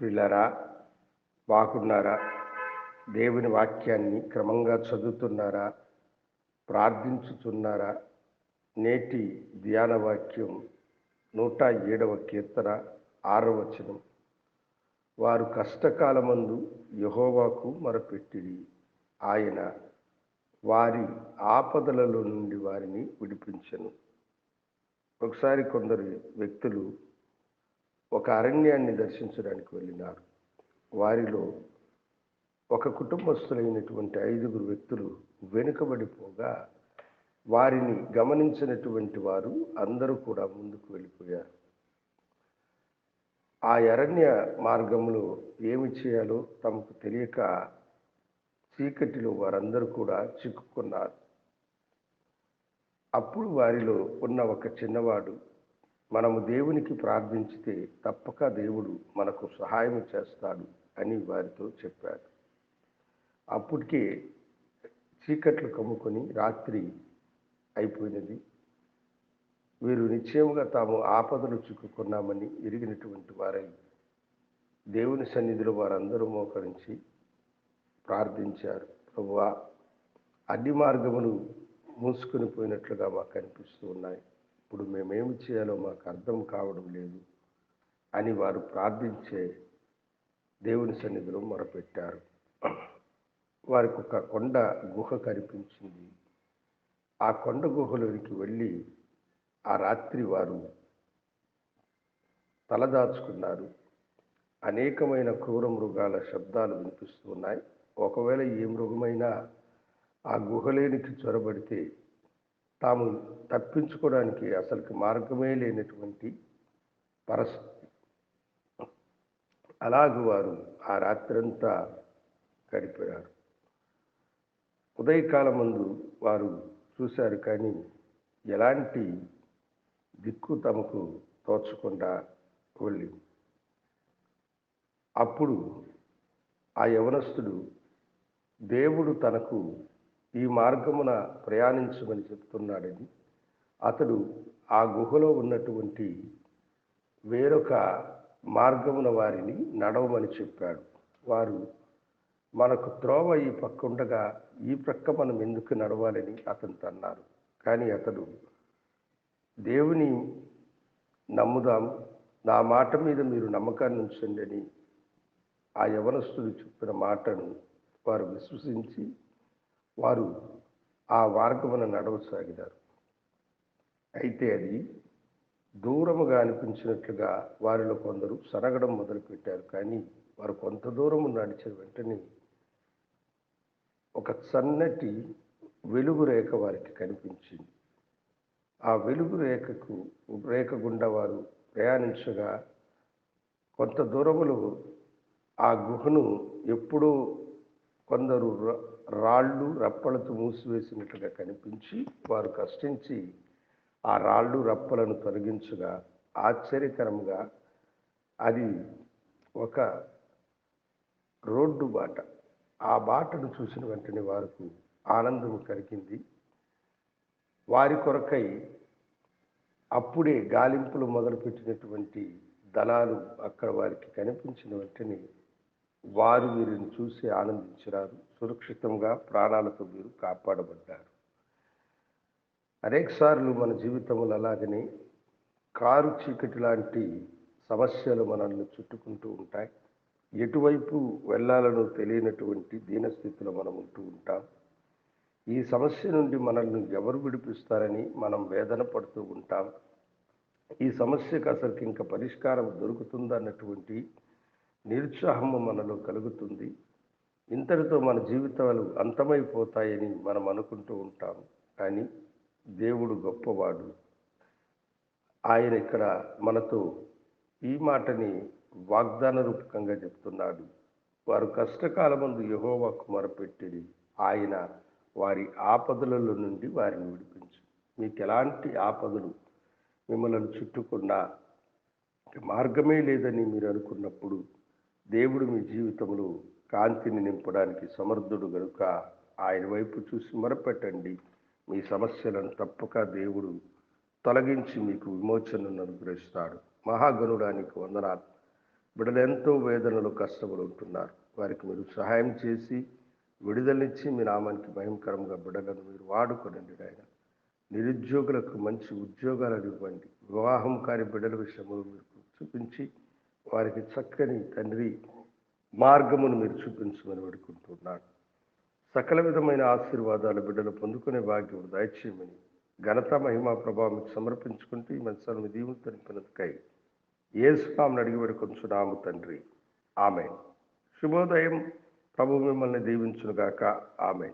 ప్రిలరా బాగున్నారా? దేవుని వాక్యాన్ని క్రమంగా చదువుతున్నారా? ప్రార్థించుతున్నారా? నేటి ధ్యాన వాక్యం నూట ఏడవ కీర్తన ఆరవచనం వారు కష్టకాలమందు యహోవాకు మొరపెట్టిరి. ఆయన వారి ఆపదలలో నుండి వారిని విడిపించను. ఒకసారి కొందరు వ్యక్తులు ఒక అరణ్యాన్ని దర్శించడానికి వెళ్ళినారు. వారిలో ఒక కుటుంబస్తులైనటువంటి ఐదుగురు వ్యక్తులు వెనుకబడిపోగా వారిని గమనించినటువంటి వారు అందరూ కూడా ముందుకు వెళ్ళిపోయారు. ఆ అరణ్య మార్గంలో ఏమి చేయాలో తమకు తెలియక చీకటిలో వారందరూ కూడా చిక్కుకున్నారు. అప్పుడు వారిలో ఉన్న ఒక చిన్నవాడు మనము దేవునికి ప్రార్థించితే తప్పక దేవుడు మనకు సహాయం చేస్తాడు అని వారితో చెప్పాడు. అప్పటికే చీకట్లు కమ్ముకొని రాత్రి అయిపోయినది. వీరు నిశ్చయముగా తాము ఆపదలు చిక్కుకున్నామని ఎరిగినటువంటి వారై దేవుని సన్నిధిలో వారందరూ మోకరించి ప్రార్థించారు. ప్రభువా అన్ని మార్గములు మూసుకొని పోయినట్లుగా మాకు కనిపిస్తూ ఉన్నాయి. ఇప్పుడు మేమేమి చేయాలో మాకు అర్థం కావడం లేదు అని వారు ప్రార్థించే దేవుని సన్నిధిలో మొరపెట్టారు. వారికి ఒక కొండ గుహ కనిపించింది. ఆ కొండ గుహలోనికి వెళ్ళి ఆ రాత్రి వారు తలదాచుకున్నారు. అనేకమైన క్రూర మృగాల శబ్దాలు వినిపిస్తున్నాయి ఒకవేళ ఏ మృగమైనా ఆ గుహలేనికి చొరబడితే తాము తప్పించుకోవడానికి అసలుకి మార్గమే లేనటువంటి పరిస్థితి. అలాగే వారు ఆ రాత్రంతా గడిపారు. ఉదయకాలం ముందు వారు చూశారు కానీ ఎలాంటి దిక్కు తమకు తోచకుండా వెళ్ళి అప్పుడు ఆ యవనస్తుడు దేవుడు తనకు ఈ మార్గమున ప్రయాణించమని చెప్తున్నాడని అతడు ఆ గుహలో ఉన్నటువంటి వేరొక మార్గమున వారిని నడవమని చెప్పాడు. వారు మనకు త్రోవ ఈ పక్క ఉండగా ఈ ప్రక్క మనం ఎందుకు నడవాలని అతనితో అన్నారు. కానీ అతడు దేవుని నమ్ముదాం నా మాట మీద మీరు నమ్మకాన్ని ఉంచండి అని ఆ యవనస్తుడు చెప్పిన మాటను వారు విశ్వసించి వారు ఆ మార్గమున నడవసాగినారు. అయితే అది దూరముగా అనిపించినట్లుగా వారిలో కొందరు సరగడం మొదలుపెట్టారు. కానీ వారు కొంత దూరము నడిచిన వెంటనే ఒక సన్నటి వెలుగు రేఖ వారికి కనిపించింది. ఆ వెలుగు రేఖకు రేఖ గుండా వారు ప్రయాణించగా కొంత దూరములు ఆ గుహను ఎప్పుడూ కొందరు రాళ్ళు రప్పలతో మూసివేసినట్లుగా కనిపించి వారు కష్టించి ఆ రాళ్ళు రప్పలను తొలగించగా ఆశ్చర్యకరంగా అది ఒక రోడ్డు బాట. ఆ బాటను చూసిన వెంటనే వారికి ఆనందం కలిగింది. వారి కొరకై అప్పుడే గాలింపులు మొదలుపెట్టినటువంటి దళాలు అక్కడ వారికి కనిపించిన వెంటనే వారు వీరిని చూసి ఆనందించినారు. సురక్షితంగా ప్రాణాలతో వీరు కాపాడబడ్డారు. అనేకసార్లు మన జీవితంలో అలాగనే కారు చీకటి లాంటి సమస్యలు మనల్ని చుట్టుకుంటూ ఉంటాయి. ఎటువైపు వెళ్ళాలనో తెలియనటువంటి దీనస్థితిలో మనం ఉంటూ ఉంటాం. ఈ సమస్య నుండి మనల్ని ఎవరు విడిపిస్తారని మనం వేదన పడుతూ ఉంటాం. ఈ సమస్యకు అసలుకి ఇంకా పరిష్కారం దొరుకుతుందన్నటువంటి నిరుత్సాహము మనలో కలుగుతుంది. ఇంతటితో మన జీవితాలు అంతమైపోతాయని మనం అనుకుంటూ ఉంటాం. కానీ దేవుడు గొప్పవాడు. ఆయన ఇక్కడ మనతో ఈ మాటని వాగ్దాన రూపకంగా చెప్తున్నాడు. వారు కష్టకాలమందు యహోవాకు మొరపెట్టిది ఆయన వారి ఆపదలలో నుండి వారిని విడిపించు. మీకు ఎలాంటి ఆపదలు మిమ్మల్ని చుట్టుకున్నా మార్గమే లేదని మీరు అనుకున్నప్పుడు దేవుడు మీ జీవితంలో కాంతిని నింపడానికి సమర్థుడు గనుక ఆయన వైపు చూసి మొరపెట్టండి. మీ సమస్యలను తప్పక దేవుడు తొలగించి మీకు విమోచనను అనుగ్రహిస్తాడు. మహాగణుడానికి వందనాలు. బిడ్డలు వేదనలు కష్టములు ఉంటున్నారు. వారికి మీరు సహాయం చేసి విడుదలనిచ్చి మీ నామానికి భయంకరంగా బిడ్డలను మీరు వాడుకొనండి ఆయన నిరుద్యోగులకు మంచి ఉద్యోగాలను ఇవ్వండి వివాహం కాని బిడ్డల విషయంలో మీరు చూపించి వారికి చక్కని తండ్రి మార్గమును మీరు చూపించమని వేడుకుంటున్నాను. సకల విధమైన ఆశీర్వాదాలు బిడ్డలు పొందుకునే భాగ్యం దయచేయమని ఘనత మహిమ ప్రభావం సమర్పించుకుంటూ ఈ మనసాలను మీ దీవులు తెలిపినందుకై ఏసునామని అడిగి వేడుకొంచున్నాము తండ్రి. ఆమె శుభోదయం. ప్రభు మిమ్మల్ని దీవించునుగాక. ఆమె